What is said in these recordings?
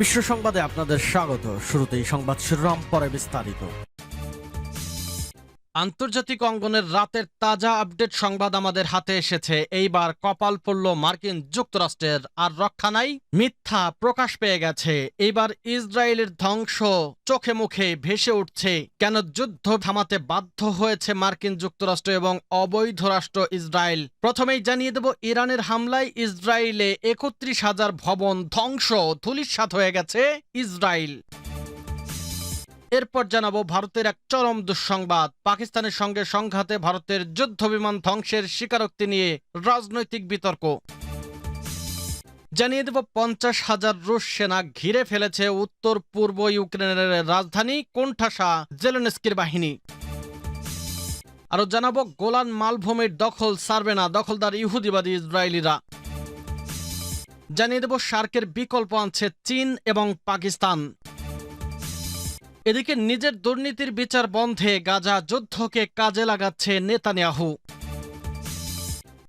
বিশ্ব সংবাদে আপনাদের স্বাগত। শুরুতেই সংবাদ শিরোনাম পরে বিস্তারিত। আন্তর্জাতিক অঙ্গনের রাতের তাজা আপডেট সংবাদ আমাদের হাতে এসেছে। এইবার কপাল পড়ল মার্কিন যুক্তরাষ্ট্রের। আর রক্ষা নাই, মিথ্যা প্রকাশ পেয়ে গেছে। এইবার ইসরায়েলের ধ্বংস চোখে মুখে ভেসে উঠছে। কেন যুদ্ধ থামাতে বাধ্য হয়েছে মার্কিন যুক্তরাষ্ট্র এবং অবৈধ রাষ্ট্র ইসরায়েল? প্রথমেই জানিয়ে দেব, ইরানের হামলায় ইসরায়েলে একত্রিশ হাজার ভবন ধ্বংস ধুলিস্বাত হয়ে গেছে ইসরায়েল। এরপর জানাব ভারতের এক চরম দুঃসংবাদ। পাকিস্তানের সঙ্গে সংঘাতে ভারতের যুদ্ধ বিমান ধ্বংসের স্বীকারোক্তি নিয়ে রাজনৈতিক বিতর্ক। জানিয়ে দেব, পঞ্চাশ হাজার রুশ সেনা ঘিরে ফেলেছে উত্তর পূর্ব ইউক্রেনের রাজধানী কোণঠাসা জেলেনস্কির বাহিনী। আরও জানাব, গোলান মালভূমির দখল সারবে না দখলদার ইহুদিবাদী ইসরায়েলিরা। জানিয়ে দেব সার্কের বিকল্প আনছে চীন এবং পাকিস্তান। এদিকে নিজের দুর্নীতির বিচার বন্ধে গাজা যুদ্ধকে কাজে লাগাচ্ছে নেতানিয়াহু।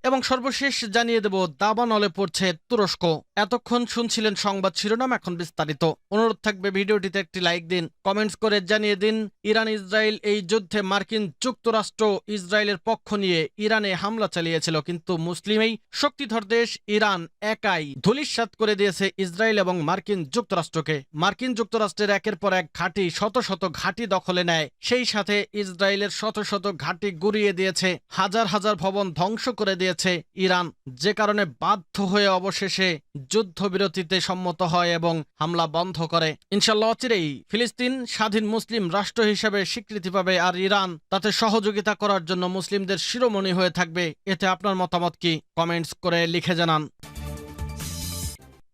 এবং সর্বশেষ জানিয়ে দেব, দাবানলে পড়ছে তুরস্ক। এতক্ষণ শুনছিলেন সংবাদ শিরোনাম, এখন বিস্তারিত। অনুরোধ থাকবে ভিডিওটিতে একটি লাইক দিন, কমেন্টস করে জানিয়ে দিন, ইরান ইসরায়েল এই যুদ্ধে মার্কিন যুক্তরাষ্ট্র ইসরায়েলের পক্ষ নিয়ে ইরানে হামলা চালিয়েছিল, কিন্তু মুসলিমেই শক্তিধর দেশ ইরান একাই ধুলিস্বাত করে দিয়েছে ইসরায়েল এবং মার্কিন যুক্তরাষ্ট্রকে। মার্কিন যুক্তরাষ্ট্রের একের পর এক ঘাঁটি শত শত ঘাঁটি দখলে নেয়, সেই সাথে ইসরায়েলের শত শত ঘাঁটি গুড়িয়ে দিয়েছে, হাজার হাজার ভবন ধ্বংস করে দিয়েছে ইরান, যে কারণে বাধ্য হয়ে অবশেষে যুদ্ধবিরতিতে সম্মত হয় এবং হামলা বন্ধ করে। ইনশাল্লাহ অচিরেই ফিলিস্তিন স্বাধীন মুসলিম রাষ্ট্র হিসেবে স্বীকৃতি পাবে আর ইরান তাতে সহযোগিতা করার জন্য মুসলিমদের শিরোমণি হয়ে থাকবে। এতে আপনার মতামত কি? কমেন্টস করে লিখে জানান।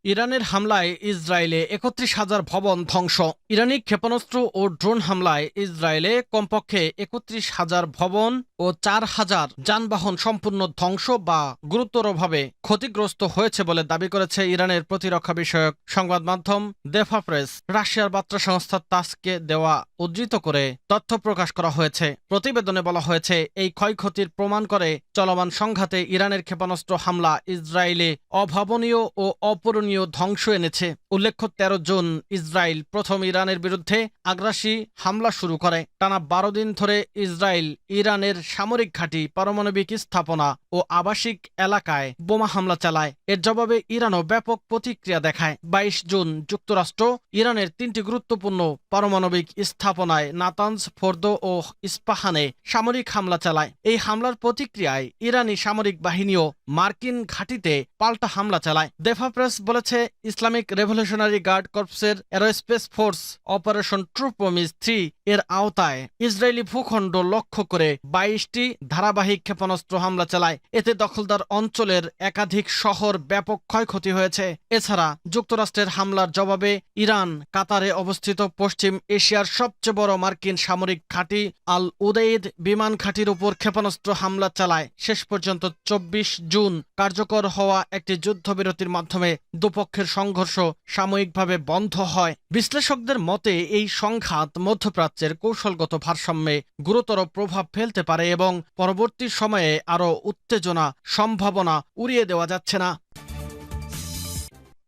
ইরানের হামলায় ইসরায়েলে একত্রিশ হাজার ভবন ধ্বংস। ইরানি ক্ষেপণাস্ত্র ও ড্রোন হামলায় ইসরায়েলে কমপক্ষে একত্রিশ হাজার ভবন ও চার হাজার যানবাহন সম্পূর্ণ ধ্বংস বা গুরুতরভাবে ক্ষতিগ্রস্ত হয়েছে বলে দাবি করেছে ইরানের প্রতিরক্ষা বিষয়ক সংবাদ মাধ্যম দেফা প্রেস। রাশিয়ার বার্তা সংস্থা তাসকে দেওয়া উদ্ধৃত করে তথ্য প্রকাশ করা হয়েছে। প্রতিবেদনে বলা হয়েছে, এই ক্ষয়ক্ষতির প্রমাণ করে চলমান সংঘাতে ইরানের ক্ষেপণাস্ত্র হামলা ইসরায়েলে অভাবনীয় ও অপূরণীয় ধ্বংস এনেছে। উল্লেখ্য, তেরো জুন ইসরায়েল প্রথম ইরানের বিরুদ্ধে আগ্রাসী হামলা শুরু করে। টানা বারো দিন ধরে ইসরায়েল ইরানের সামরিক ঘাঁটি পারমাণবিক স্থাপনা ও আবাসিক এলাকায় বোমা হামলা চালায়। এর জবাবে ইরানও ব্যাপক প্রতিক্রিয়া দেখায়। বাইশ জুন যুক্তরাষ্ট্র ইরানের তিনটি গুরুত্বপূর্ণ পারমাণবিক স্থাপনায় নাতানজ, ফোর্দো ও ইস্পাহানে সামরিক হামলা চালায়। এই হামলার প্রতিক্রিয়ায় ইরানি সামরিক বাহিনীও মার্কিন ঘাঁটিতে পাল্টা হামলা চালায়। দেফা প্রেস বলেছে Islamic revolutionary guard কর্পসের aerospace force operation true promise three এর আওতায় ইসরায়েলি ভূখণ্ড লক্ষ্য করে বাইশটি ধারাবাহিক ক্ষেপণাস্ত্র হামলা চালায়। এতে দখলদার অঞ্চলের একাধিক শহর ব্যাপক ক্ষয়ক্ষতি হয়েছে। এছাড়া যুক্তরাষ্ট্রের হামলার জবাবে ইরান কাতারে অবস্থিত পশ্চিম এশিয়ার সবচেয়ে বড় মার্কিন সামরিক ঘাঁটি আল উদেইদ বিমান ঘাঁটির উপর ক্ষেপণাস্ত্র হামলা চালায়। শেষ পর্যন্ত চব্বিশ জুন কার্যকর হওয়া একটি যুদ্ধবিরতির মাধ্যমে দুপক্ষের সংঘর্ষ সাময়িকভাবে বন্ধ হয়। বিশ্লেষকদের মতে, এই সংঘাত মধ্যপ্রাচ্যের কৌশলগত ভারসাম্যে গুরুতর প্রভাব ফেলতে পারে এবং পরবর্তী সময়ে আরও উত্তেজনা, সম্ভাবনা উড়িয়ে দেওয়া যাচ্ছে না।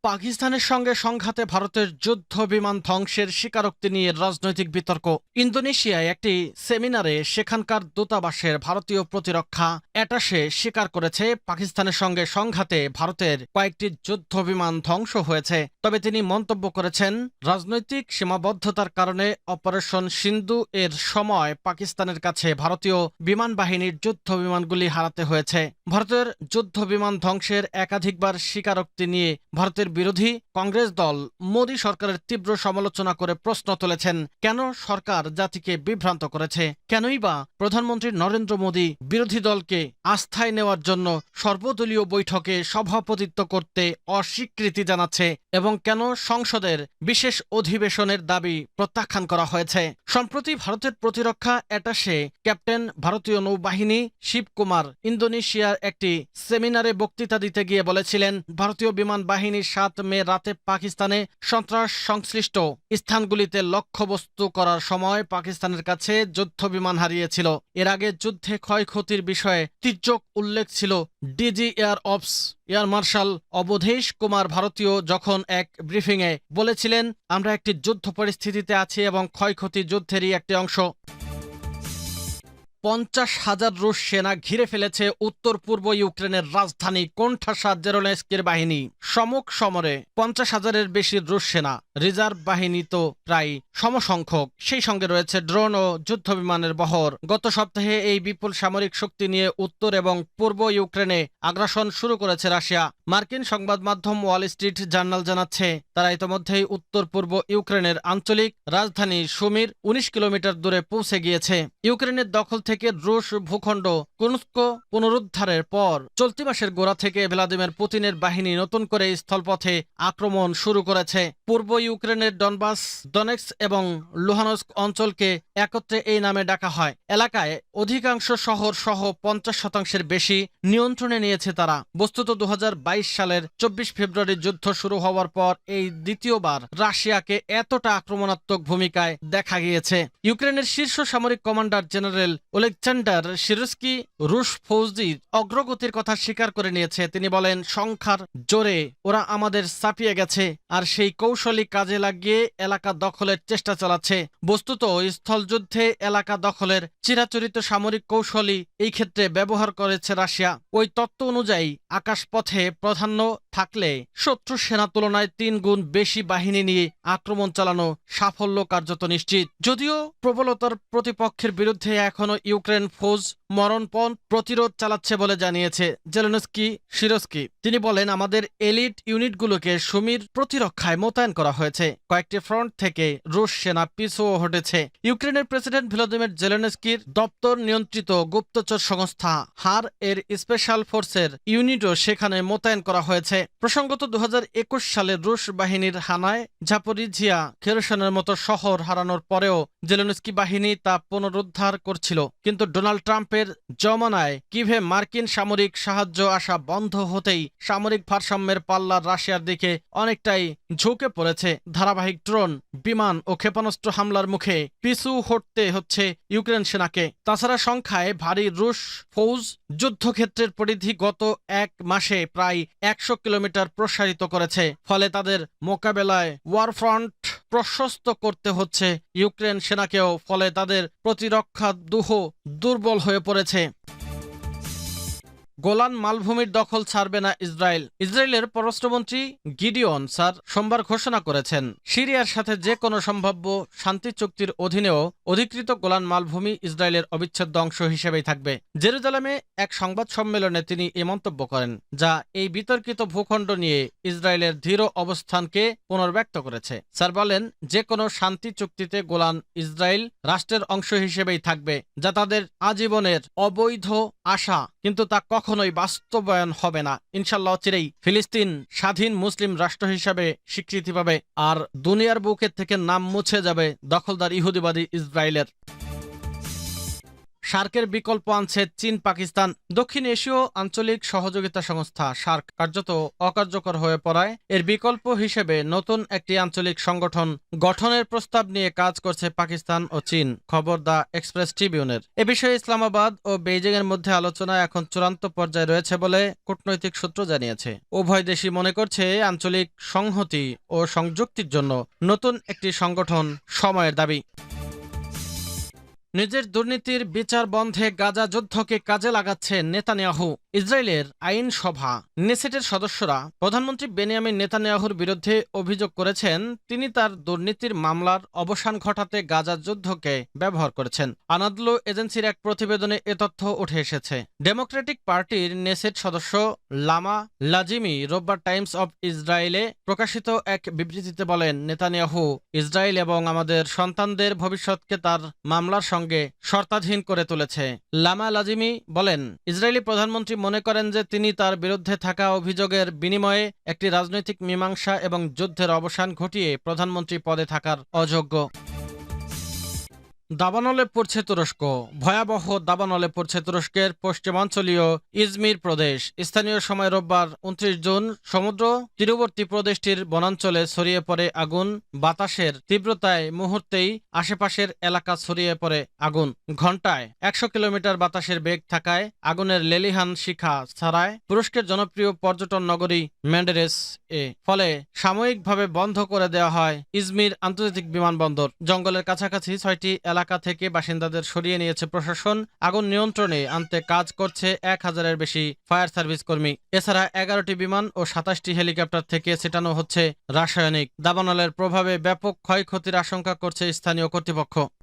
পাকিস্তানের সঙ্গে সংঘাতে ভারতের যুদ্ধ বিমান ধ্বংসের স্বীকারোক্তি নিয়ে রাজনৈতিক বিতর্ক। ইন্দোনেশিয়ায় একটি সেমিনারে সেখানকার দূতাবাসের ভারতীয় প্রতিরক্ষা অ্যাটাশে স্বীকার করেছে, পাকিস্তানের সঙ্গে সংঘাতে ভারতের কয়েকটি যুদ্ধ বিমান ধ্বংস হয়েছে। তবে তিনি মন্তব্য করেছেন, রাজনৈতিক সীমাবদ্ধতার কারণে অপারেশন সিন্ধু এর সময় পাকিস্তানের কাছে ভারতীয় বিমান বাহিনীর যুদ্ধ বিমানগুলি হারাতে হয়েছে। ভারতের যুদ্ধ বিমান ধ্বংসের একাধিকবার স্বীকারোক্তি নিয়ে ভারতের বিরোধী কংগ্রেস দল মোদী সরকারের তীব্র সমালোচনা করে প্রশ্ন তুলেছেন, কেন সরকার জাতিকে বিভ্রান্ত করেছে? কেনই বা প্রধানমন্ত্রী নরেন্দ্র মোদী বিরোধী দলকে আস্থায় নেওয়ার জন্য সর্বদলীয় বৈঠকে সভাপতিত্ব করতে অস্বীকৃতি জানাচ্ছে এবং কেন সংসদের বিশেষ অধিবেশনের দাবি প্রত্যাখ্যান করা হয়েছে। সম্প্রতি ভারতের প্রতিরক্ষা অ্যাটাশে ক্যাপ্টেন ভারতীয় নৌবাহিনী শিবকুমার ইন্দোনেশিয়ার একটি সেমিনারে বক্তৃতা দিতে গিয়ে বলেছিলেন, ভারতীয় বিমান বাহিনীর সাত মে রাতে পাকিস্তানে সন্ত্রাস সংশ্লিষ্ট স্থানগুলিতে লক্ষ্যবস্তু করার সময় পাকিস্তানের কাছে যুদ্ধ বিমান হারিয়েছিল। এর আগে যুদ্ধে ক্ষয়ক্ষতির বিষয়ে তির্যক উল্লেখ ছিল DG air ops air marshal Awadhesh Kumar ভারতীয় যখন এক ব্রিফিংয়ে বলেছিলেন, আমরা একটি যুদ্ধ পরিস্থিতিতে আছি এবং ক্ষয়ক্ষতি যুদ্ধেরই একটি অংশ। পঞ্চাশ হাজার রুশ সেনা ঘিরে ফেলেছে উত্তর পূর্ব ইউক্রেনের রাজধানী কোণঠাসা জেরোনেস্কির বাহিনী। সমক সমরে পঞ্চাশ হাজারের বেশি রুশ সেনা, রিজার্ভ বাহিনী তো প্রায় সমসংখ্যক। সেই সঙ্গে রয়েছে ড্রোন ও যুদ্ধ বিমানের বহর। গত সপ্তাহে এই বিপুল সামরিক শক্তি নিয়ে উত্তর এবং পূর্ব ইউক্রেনে আগ্রাসন শুরু করেছে রাশিয়া। মার্কিন সংবাদ মাধ্যম ওয়াল স্ট্রিট জার্নাল জানাচ্ছে, তারা ইতোমধ্যেই উত্তর পূর্ব ইউক্রেনের আঞ্চলিক রাজধানী সুমির উনিশ কিলোমিটার দূরে পৌঁছে গিয়েছে। ইউক্রেনের দখল থেকে রুশ ভূখণ্ড কুনস্ক পুনরুদ্ধারের পর চলতি মাসের গোড়া থেকে ভ্লাদিমির পুতিনের বাহিনী নতুন করে স্থলপথে আক্রমণ শুরু করেছে। পূর্ব ইউক্রেনের ডনবাস, ডনেক্স এবং লুহানস্ক অঞ্চলকে একত্রে এই নামে ডাকা হয়। এলাকায় অধিকাংশ শহর সহ পঞ্চাশ শতাংশের বেশি নিয়ন্ত্রণে নিয়েছে তারা। বস্তুত দু হাজার বাইশ সালের চব্বিশ ফেব্রুয়ারি যুদ্ধ শুরু হওয়ার পর এই দ্বিতীয়বার রাশিয়াকে এতটা আক্রমণাত্মক ভূমিকায় দেখা গিয়েছে। ইউক্রেনের শীর্ষ সামরিক কমান্ডার জেনারেল ওলেকজান্ডার শিরস্কি রুশ ফৌজির অগ্রগতির কথা স্বীকার করে নিয়েছে। তিনি বলেন, সংখ্যার জোরে ওরা আমাদের চাপিয়ে গেছে আর সেই কৌশলী কাজে লাগিয়ে এলাকা দখলের চেষ্টা চালাচ্ছে। বস্তুত স্থলযুদ্ধে এলাকা দখলের চিরাচরিত সামরিক কৌশলী এই ক্ষেত্রে ব্যবহার করেছে রাশিয়া। ওই তত্ত্ব অনুযায়ী আকাশপথে প্রাধান্য থাকলে শত্রু সেনা তুলনায় তিন গুণ বেশি বাহিনী নিয়ে আক্রমণ চালানো সাফল্য কার্যত নিশ্চিত। যদিও প্রবলতার প্রতিপক্ষের বিরুদ্ধে এখনও ইউক্রেন ফৌজ মরণপণ প্রতিরোধ চালাচ্ছে বলে জানিয়েছে জেলেনস্কি শিরস্কি। তিনি বলেন, আমাদের এলিট ইউনিটগুলোকে সুমির প্রতিরক্ষায় মোতায়েন করা হয়েছে। কয়েকটি ফ্রন্ট থেকে রুশ সেনা পিছুও হটেছে। ইউক্রেনের প্রেসিডেন্ট ভ্লাদিমির জেলেনস্কির দপ্তর নিয়ন্ত্রিত গুপ্তচর সংস্থা হার এর স্পেশাল ফোর্সের ইউনিটও সেখানে মোতায়েন করা হয়েছে। প্রসঙ্গত দু হাজার একুশ সালে রুশ বাহিনীর হানায় ঝাপরিঝিয়া খেরসনের মতো শহর হারানোর পরেও জেলেনস্কি বাহিনী তা পুনরুদ্ধার করছিল। কিন্তু ডোনাল্ড ট্রাম্পের জমানায় কিভে মার্কিন সামরিক সাহায্য আসা বন্ধ হতেই সামরিক ভারসাম্যের পাল্লা রাশিয়ার দিকে অনেকটাই ঝুঁকে পড়েছে। ধারাবাহিক ড্রোন, বিমান ও ক্ষেপণাস্ত্র হামলার মুখে পিছু হটতে হচ্ছে ইউক্রেন সেনাকে। তাছাড়া সংখ্যায় ভারী রুশ ফৌজ যুদ্ধক্ষেত্রের পরিধি গত এক মাসে প্রায় একশো কিলোমিটার প্রসারিত করেছে। ফলে তাদের মোকাবেলায় ওয়ারফ্রন্ট প্রশস্ত করতে হচ্ছে। ইউক্রেন সেনাকেও ফলে তাদের প্রতিরক্ষা দুহ দুর্বল হয়ে পড়েছে। গোলান মালভূমির দখল ছাড়বে না ইসরায়েল। ইসরায়েলের পররাষ্ট্রমন্ত্রী গিডিয়ন স্যার সোমবার ঘোষণা করেছেন, সিরিয়ার সাথে যে কোনো সম্ভাব্য শান্তি চুক্তির অধীনেও অধিকৃত গোলান মালভূমি ইসরায়েলের অবিচ্ছেদ্য অংশ হিসেবেই থাকবে। জেরুজালেমে এক সংবাদ সম্মেলনে তিনি এ মন্তব্য করেন, যা এই বিতর্কিত ভূখণ্ড নিয়ে ইসরায়েলের দৃঢ় অবস্থানকে পুনর্ব্যক্ত করেছে। স্যার বলেন, যে কোনো শান্তি চুক্তিতে গোলান ইসরায়েল রাষ্ট্রের অংশ হিসেবেই থাকবে, যা তাদের আজীবনের অবৈধ আশা, কিন্তু তা কখনোই বাস্তবায়ন হবে না। ইনশাল্লাহ চিরেই ফিলিস্তিন স্বাধীন মুসলিম রাষ্ট্র হিসাবে স্বীকৃতি পাবে আর দুনিয়ার বুকের থেকে নাম মুছে যাবে দখলদার ইহুদিবাদী ইসরায়েলের। সার্কের বিকল্প আনছে চীন, পাকিস্তান, দক্ষিণ এশীয় আঞ্চলিক সহযোগিতা সংস্থা সার্ক কার্যত অকার্যকর হয়ে পড়ায়। এর বিকল্প হিসেবে নতুন একটি আঞ্চলিক সংগঠন গঠনের প্রস্তাব নিয়ে কাজ করছে পাকিস্তান ও চীন, খবর দ্য এক্সপ্রেস ট্রিবিউনের। এ বিষয়ে ইসলামাবাদ ও বেইজিং এর মধ্যে আলোচনা এখন চূড়ান্ত পর্যায়ে রয়েছে বলে কূটনৈতিক সূত্র জানিয়েছে। উভয় দেশই মনে করছে আঞ্চলিক সংহতি ও সংযুক্তির জন্য নতুন একটি সংগঠন সময়ের দাবি। নিজের দুর্নীতির বিচার বন্ধে গাজা যুদ্ধকে কাজে লাগাচ্ছে নেতানিয়াহু। ইসরায়েলের আইনসভা নেসেটের সদস্যরা প্রধানমন্ত্রী বেনিয়ামিন নেতানিয়াহুর বিরুদ্ধে অভিযোগ করেছেন, তিনি তার দুর্নীতির মামলার অবসান ঘটাতে গাজা যুদ্ধকে ব্যবহার করেছেন। আনাদলু এজেন্সির এক প্রতিবেদনে এ তথ্য উঠে এসেছে। ডেমোক্রেটিক পার্টির নেসেট সদস্য লামা লাজিমি রোববার টাইমস অব ইসরায়েলে প্রকাশিত এক বিবৃতিতে বলেন, নেতানিয়াহু, ইসরায়েল এবং আমাদের সন্তানদের ভবিষ্যৎকে তার মামলার শর্তাধীন করে তুলেছে। লামা লাজিমি বলেন, ইসরায়েলি প্রধানমন্ত্রী মনে করেন যে তিনি তার বিরুদ্ধে থাকা অভিযোগের বিনিময়ে একটি রাজনৈতিক মীমাংসা এবং যুদ্ধের অবসান ঘটিয়ে প্রধানমন্ত্রী পদে থাকার অযোগ্য। দাবানলে পড়ছে তুরস্ক। ভয়াবহ দাবানলে পড়ছে তুরস্কের পশ্চিমাঞ্চলীয় ইজমির প্রদেশ। স্থানীয় সময় রোববার উনত্রিশ জুন সমুদ্র তীরবর্তী প্রদেশটির বনাঞ্চলে ছড়িয়ে পড়ে আগুন। বাতাসের তীব্রতায় মুহূর্তেই আশেপাশের এলাকা ছড়িয়ে পড়ে আগুন। ঘন্টায় একশো কিলোমিটার বাতাসের বেগ থাকায় আগুনের লেলিহান শিখা ছাড়ায় তুরস্কের জনপ্রিয় পর্যটন নগরী ম্যান্ডেরেস এ। ফলে সাময়িকভাবে বন্ধ করে দেওয়া হয় ইজমির আন্তর্জাতিক বিমানবন্দর। জঙ্গলের কাছাকাছি ছয়টি এলাকা থেকে বাসিন্দাদের সরিয়ে নিয়েছে প্রশাসন। আগুন নিয়ন্ত্রণে আনতে কাজ করছে এক হাজারের বেশি ফায়ার সার্ভিস কর্মী। এছাড়া এগারোটি বিমান ও সাতাশটি হেলিকপ্টার থেকে ছেটানো হচ্ছে রাসায়নিক। দাবানলের প্রভাবে ব্যাপক ক্ষয়ক্ষতির আশঙ্কা করছে স্থানীয় কর্তৃপক্ষ।